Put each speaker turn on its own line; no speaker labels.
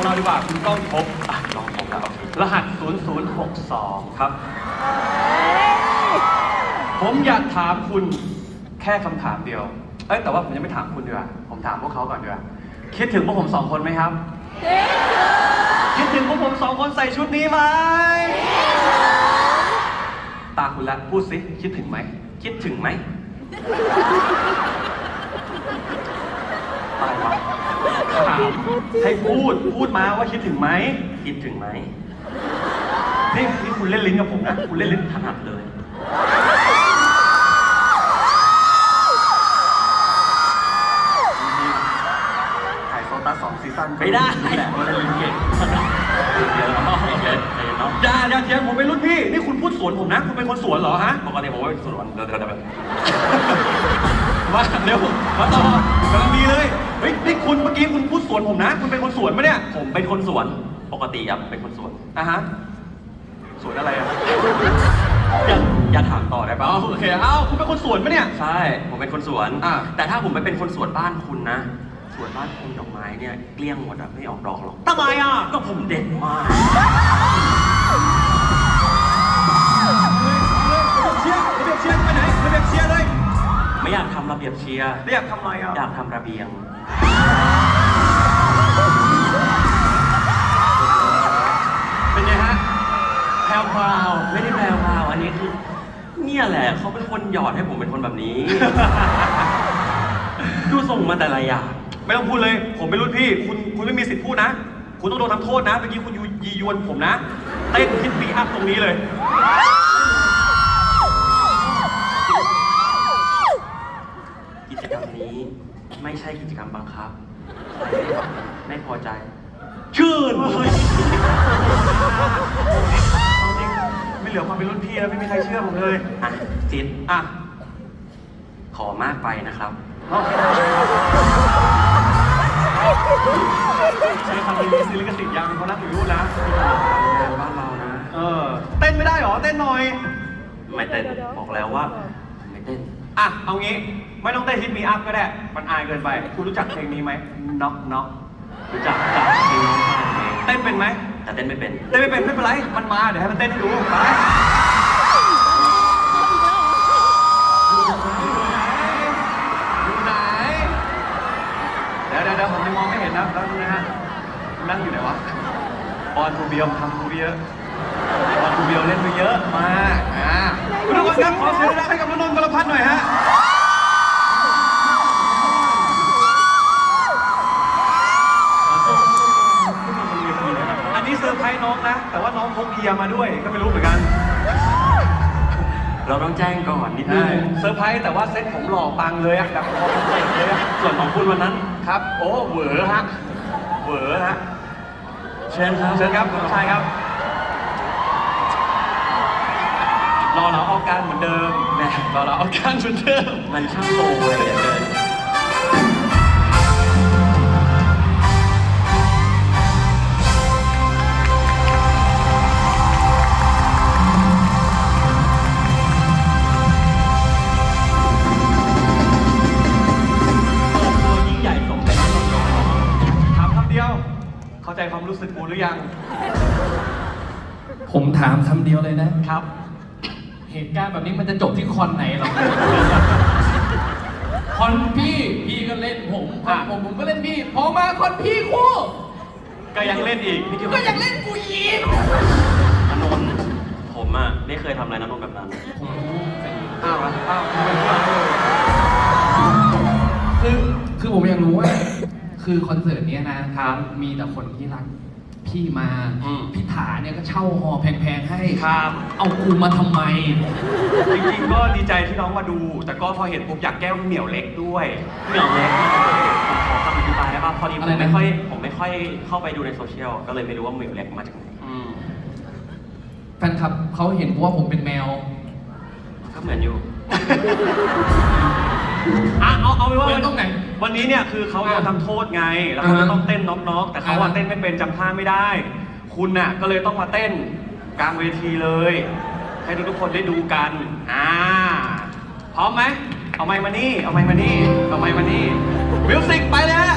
ของเราดีกว่าคุณต้องพบ
อะลองผมแล้วโอเค
รหัส 0062 ครับ ผมอยากถามคุณแค่คำถามเดียว เอ้ยแต่ว่าผมยังไม่ถามคุณดีกว่าผมถามพวกเขาก่อนดีกว่าคิดถึงพวกผมสองคนไหมครับ คิดถึงพวกผมสองคนใส่ชุดนี้ไหมตาคุณละพูดสิคิดถึงไหม
คิดถึงไหม
อะไรวะถาม ให้พูดพูดมาว่าคิดถึงไหม
คิดถึงไหม
นี่นี่คุณเล่นลิ้นกับผมนะคุณเล่นลิ้น
ถนัดเลย
ถ่ายโซตัสสองซีซั่น
ไม่ได้
นี่แหละว่าเล่นลิ้นเก่ง
เดี๋ยวเนาะโอเคใจเย็นเนาะ
อย่าอย่าเถียงผมเป็นรุ่นพี่ นี่คุณพูดสวนผมนะ คุณเป็นคนสวนเหรอฮะ
ปกติผมว่าเป็นส่วนเดี๋ยวเดี๋ยวเดี๋ยว
มาเร็วมาต่อกำลังดีเลย เฮ้ยนี่คุณเมื่อกี้คุณพูดสวนผมนะ คุณเป็นคนสวนปะเนี่ย
ผมเป็นคนสวนปกติอะผมเป็นคนสวน
อะฮะ สวนอะไรอะ
อย่าอย่าถามต่อได้ปะ
อ๋อโอเคเอ้าคุณเป็นคนสวนปะเนี่ย
ใช่ ผมเป็นคนสวน
อะ
แต่ถ้าผมไปเป็นคนสวนบ้านคุณนะ สวนบ้านคุณดอกไม้เนี่ยเกลี้ยงหมดอะไม่ออกดอกหรอก
ทำไมอะ
ก็ผมเด่นมาก
ระเบียบเชียร์ระเบียบเชียร์ไปไหนระเบียบเชียร์เลย
ไม่อยากทำระเบียบเชียร์
เรียกทำอะไรอะ
อยากทำระเบียง
วพราว
ไม่ได้แปลว่าอันนี้คือ เนี่ยแหละเขาเป็นคนหยอดให้ผมเป็นคนแบบนี้ ดูส่งมาแต่ละอย่าง
ไม่ต้องพูดเลย ผมเป็นรุ่นพี่ คุณคุณไม่มีสิทธิ์พูดนะ คุณต้องโดนทำโทษนะเมื่อกี้คุณยูยียวนผมนะ เต้นฮิตปีอัพตรงนี้เลย
กิจกรรมนี้ไม่ใช่กิจกรรมบังคับ ไม่พอใจ
ชื่น เหลือความเป็นรุ่นพี่แล้วไม่มีใครเชื่อผมเลย
อะจิต
อะ
ขอมากไปนะครับ
ใช้คำนี้ซื้อลิขสิทธิ์ยังเขานับถือรูปนะ
งานบ้านเรานะ
เออ เต้นไม่ได้เหรอ เต้นหน่อย
ไม่เต้น บอกแล้วว่า ไม่เต้น
อะ เอางี้ ไม่ต้องเต้นฮิตมีอัพก็ได้ มันอายเกินไป คุณรู้จักเพลงนี้ไหมน็อกน็อก
รู้จักจักเพลงน้องชายเพลง
เต้นเป็นไหม
แต่เต้นไม่เป็น
เต้นไม่เป็นไม่เป็นไร มันมา เดี๋ยวให้มันเต้นให้ดูไปอยู่ไหนเดี๋ยวเดี๋ยวเดี๋ยวผมยังมองไม่เห็นนะแล้วนะฮะนั่งอยู่ไหนวะออนทูเบียมทำทูเบียออนทูเบียเล่นไปเย อันนี้เซอร์ไพรส์น้องนะ แต่ว่าน้องพกเกียร์มาด้วยก็ไม่รู้เหมือนกัน
เราต้องแจ้งก่อนนิดนึ
ใช่
ง
เซอร์ไพรส์แต่ว่าเซ็ตผมหล่อปังเลยอะแบบคอเป็นเด็กเลยอะ
ส่วนของคุณวันนั้น
ครับ โอ้เหวอฮะเหวอฮะ
เชิญครับ
เชิญครับคุณชายครับรอเราเอาการเหมือนเดิมแหมรอเราเอาการเหมือนเดิม
มันช่างโตเลยเหลือเกิน หรื
อยัง
ผมถามคำเดียวเลยนะ
ครับ
เหตุการณ์แบบนี้มันจะจบที่คอนไหนหรอ คอนพี่ พี่ก็เล่นผมคอนผมผมก็เล่นพี่ พอมาคอนพี่คู่
ก็ยังเล่นอีก
ก็ยังเล่นกูอีก
นนนท์ผมอะไม่เคยทำอะไรนนท์แบบนั้น
ผมรู้แต่
อ้าวเหรออ้าวไม่รู้อะ
คือคือผมอยากรู้ว่า คือคอนเสิร์ตเนี้ยนะครับมีแต่คนที่รัก พี่มา
อืม
พี่ถาเนี่ยก็เช่าหอแพงๆให้
ครับ
เอากูมาทำไม
จริงๆ ก็ดีใจที่น้องมาดู แต่ก็พอเห็นปุ๊บอยากแก้วเหนียวเล็กด้วย
เหนียวเล็กผมขอคำอธิบายได้ป่ะพอดีผ
อะไร
ม
นะ
ไม่ค่อยผมไม่ค่อยเข้าไปดูในโซเชียลก็เลยไม่รู้ว่าเหนียวเล็กมาจากไหน
อืม
แฟนคลับเขาเห็นว่าผมเป็นแมว
ก็เหมือนอยู่
อะเอาเอาไปนว่า
เว้นตรงไหน
วันนี้เนี่ยคือเขาโดนทำโทษไง แล้วเขาจะต้องเต้นน็อกๆ แต่เขาว่าเต้นไม่เป็นจำท่าไม่ได้ คุณน่ะก็เลยต้องมาเต้นกลางเวทีเลย ให้ทุกๆคนได้ดูกันอ่าพร้อมไหมเอาไมค์มานี่ เอาไมค์มานี่ เอาไมค์มานี่มิวสิกไปเลยฮะ